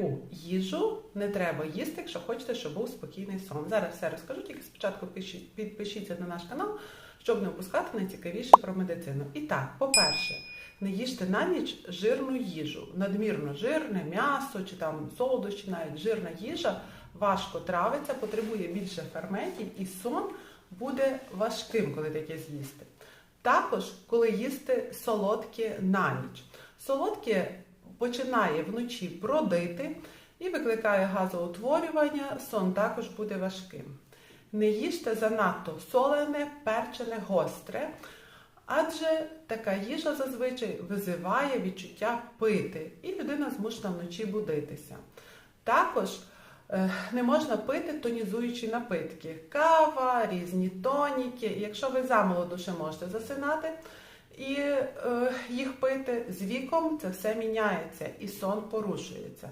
Яку їжу не треба їсти, якщо хочете, щоб був спокійний сон. Зараз все розкажу, тільки спочатку пишіть- підпишіться на наш канал, щоб не опускати найцікавіше про медицину. І так, по-перше, не їжте на ніч жирну їжу, надмірно жирне, м'ясо чи там солодощі, навіть жирна їжа важко травиться, потребує більше ферментів, і сон буде важким, коли таке з'їсти. Також, коли їсти солодке на ніч. Солодке починає вночі бродити і викликає газоутворювання, сон також буде важким. Не їжте занадто солене, перчене, гостре, адже така їжа зазвичай визиває відчуття пити, і людина змушена вночі будитися. Також е, не можна пити тонізуючі напитки, кава, різні тоніки. Якщо ви замолоду ще можете засинати і їх пити з віком, це все міняється і сон порушується.